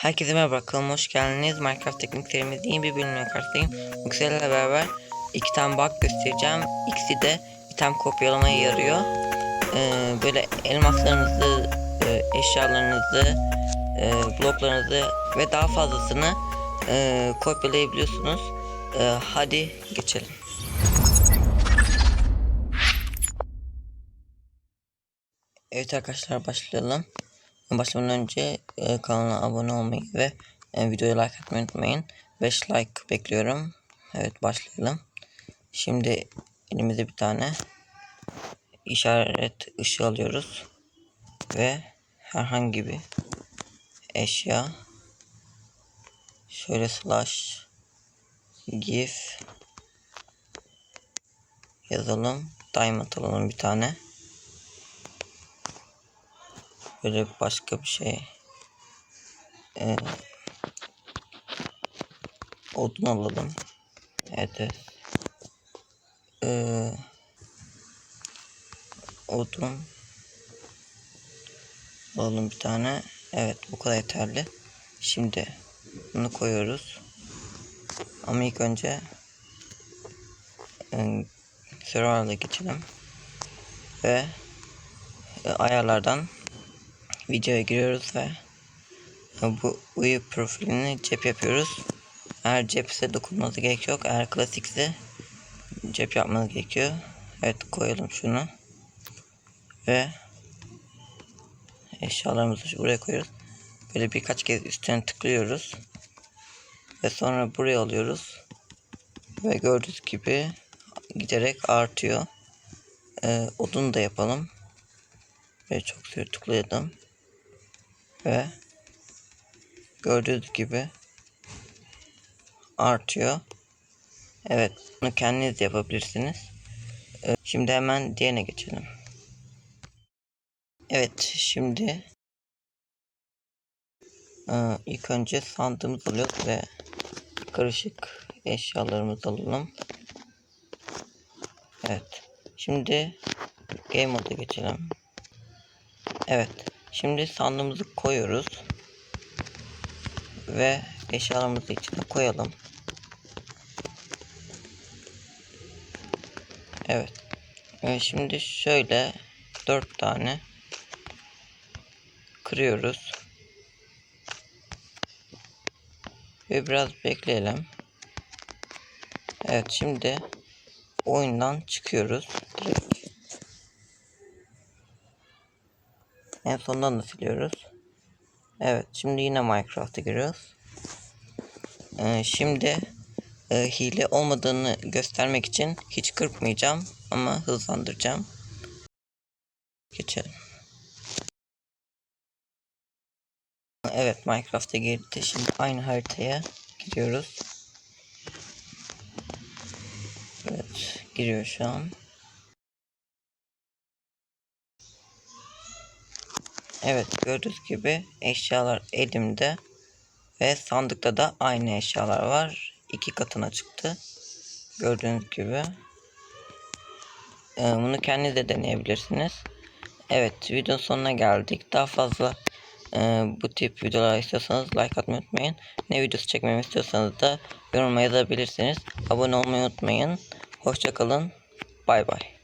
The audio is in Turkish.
Herkese merhaba kanalıma hoş geldiniz. Minecraft tekniklerimizin yeni bir bölümüne karşınızdayım. Yüksel'le beraber iki tane bug göstereceğim. İkisi de item kopyalamaya yarıyor. Ee, böyle elmaslarınızı, e, eşyalarınızı, e, bloklarınızı ve daha fazlasını e, kopyalayabiliyorsunuz. E, hadi geçelim. Evet arkadaşlar başlayalım. Başlamadan önce e, kanala abone olmayı ve e, videoya like atmayı unutmayın. 5 like bekliyorum. Evet başlayalım. Şimdi elimize bir tane işaret ışığı alıyoruz. Ve herhangi bir eşya şöyle slash gif yazalım. Diamond alalım bir tane. Böyle başka bir şey. Ee, odun alalım. Evet. evet. Ee, odun alalım bir tane. Evet bu kadar yeterli. Şimdi bunu koyuyoruz. Ama ilk önce e, Survival'a geçelim. Ve e, ayarlardan videoya giriyoruz ve bu uyu profilini cep yapıyoruz. Eğer cepse dokunmanız gerek yok. Eğer klasikse cep yapmanız gerekiyor. Evet koyalım şunu. Ve eşyalarımızı buraya koyuyoruz. Böyle birkaç kez üstüne tıklıyoruz. Ve sonra buraya alıyoruz. Ve gördüğünüz gibi giderek artıyor. Ee, odun da yapalım. Ve çok süre tıkladım ve gördüğünüz gibi artıyor. Evet bunu kendiniz yapabilirsiniz. Ee, Şimdi hemen diğerine geçelim. Evet şimdi e, ilk önce sandığımızı alıyoruz ve karışık eşyalarımızı alalım. Evet. Şimdi game moda geçelim. Evet. Şimdi sandığımızı koyuyoruz. Ve eşyalarımızı içine koyalım. Evet. Ve şimdi şöyle dört tane kırıyoruz. Ve biraz bekleyelim. Evet şimdi oyundan çıkıyoruz. Direkt. En sondan da siliyoruz. Evet şimdi yine Minecraft'a giriyoruz. Ee, şimdi e, hile olmadığını göstermek için hiç kırpmayacağım ama hızlandıracağım. Geçelim. Evet Minecraft'a girdi. Şimdi aynı haritaya giriyoruz. Evet giriyor şu an. Evet gördüğünüz gibi eşyalar elimde ve sandıkta da aynı eşyalar var. iki katına çıktı. Gördüğünüz gibi. Ee, bunu kendiniz de deneyebilirsiniz. Evet videonun sonuna geldik. Daha fazla e, bu tip videolar istiyorsanız like atmayı unutmayın. Ne videosu çekmemi istiyorsanız da yoruma yazabilirsiniz. Abone olmayı unutmayın. Hoşçakalın. Bay bay.